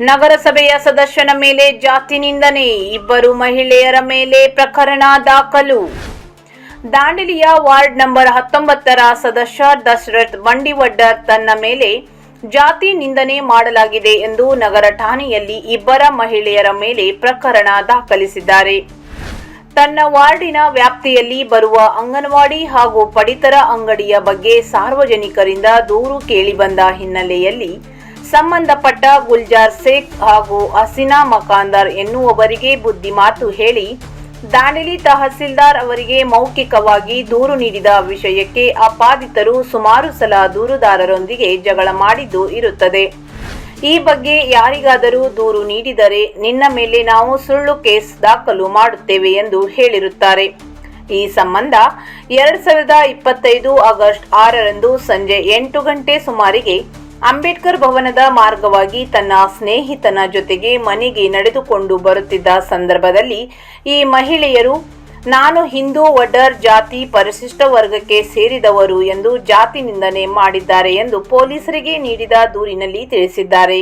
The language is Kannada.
ನಗರಸಭೆಯ ಸದಸ್ಯನ ಮೇಲೆ ಜಾತಿ ನಿಂದನೆ, ಇಬ್ಬರು ಮಹಿಳೆಯರ ಮೇಲೆ ಪ್ರಕರಣ ದಾಖಲು. ದಾಂಡೇಲಿಯ ವಾರ್ಡ್ ನಂಬರ್ ಹತ್ತೊಂಬತ್ತರ ಸದಸ್ಯ ದಶರಥ್ ಬಂಡಿವಡ್ಡರ್ ತನ್ನ ಮೇಲೆ ಜಾತಿ ನಿಂದನೆ ಮಾಡಲಾಗಿದೆ ಎಂದು ನಗರ ಠಾಣೆಯಲ್ಲಿ ಇಬ್ಬರ ಮಹಿಳೆಯರ ಮೇಲೆ ಪ್ರಕರಣ ದಾಖಲಿಸಿದ್ದಾರೆ. ತನ್ನ ವಾರ್ಡಿನ ವ್ಯಾಪ್ತಿಯಲ್ಲಿ ಬರುವ ಅಂಗನವಾಡಿ ಹಾಗೂ ಪಡಿತರ ಅಂಗಡಿಯ ಬಗ್ಗೆ ಸಾರ್ವಜನಿಕರಿಂದ ದೂರು ಕೇಳಿಬಂದ ಹಿನ್ನೆಲೆಯಲ್ಲಿ ಸಂಬಂಧಪಟ್ಟ ಗುಲ್ಜಾರ್ ಶೇಖ್ ಹಾಗೂ ಹಸೀನಾ ಮಕಾಂದರ್ ಎನ್ನುವವರಿಗೆ ಬುದ್ಧಿಮಾತು ಹೇಳಿ ದಾಂಡೇಲಿ ತಹಸೀಲ್ದಾರ್ ಅವರಿಗೆ ಮೌಖಿಕವಾಗಿ ದೂರು ನೀಡಿದ ವಿಷಯಕ್ಕೆ ಆಪಾದಿತರು ಸುಮಾರು ಸಲ ದೂರುದಾರರೊಂದಿಗೆ ಜಗಳ ಮಾಡಿದ್ದು ಇರುತ್ತದೆ. ಈ ಬಗ್ಗೆ ಯಾರಿಗಾದರೂ ದೂರು ನೀಡಿದರೆ ನಿನ್ನ ಮೇಲೆ ನಾವು ಸುಳ್ಳು ಕೇಸ್ ದಾಖಲು ಮಾಡುತ್ತೇವೆ ಎಂದು ಹೇಳಿರುತ್ತಾರೆ. ಈ ಸಂಬಂಧ ಎರಡ್ ಸಾವಿರದ ಇಪ್ಪತ್ತೈದು ಆಗಸ್ಟ್ ಆರರಂದು ಸಂಜೆ ಎಂಟು ಗಂಟೆ ಸುಮಾರಿಗೆ ಅಂಬೇಡ್ಕರ್ ಭವನದ ಮಾರ್ಗವಾಗಿ ತನ್ನ ಸ್ನೇಹಿತನ ಜೊತೆಗೆ ಮನೆಗೆ ನಡೆದುಕೊಂಡು ಬರುತ್ತಿದ್ದ ಸಂದರ್ಭದಲ್ಲಿ ಈ ಮಹಿಳೆಯರು, ನಾನು ಹಿಂದೂ ವಡ್ಡರ್ ಜಾತಿ, ಪರಿಶಿಷ್ಟ ವರ್ಗಕ್ಕೆ ಸೇರಿದವರು ಎಂದು ಜಾತಿ ನಿಂದನೆ ಮಾಡಿದ್ದಾರೆ ಎಂದು ಪೊಲೀಸರಿಗೆ ನೀಡಿದ ದೂರಿನಲ್ಲಿ ತಿಳಿಸಿದ್ದಾರೆ.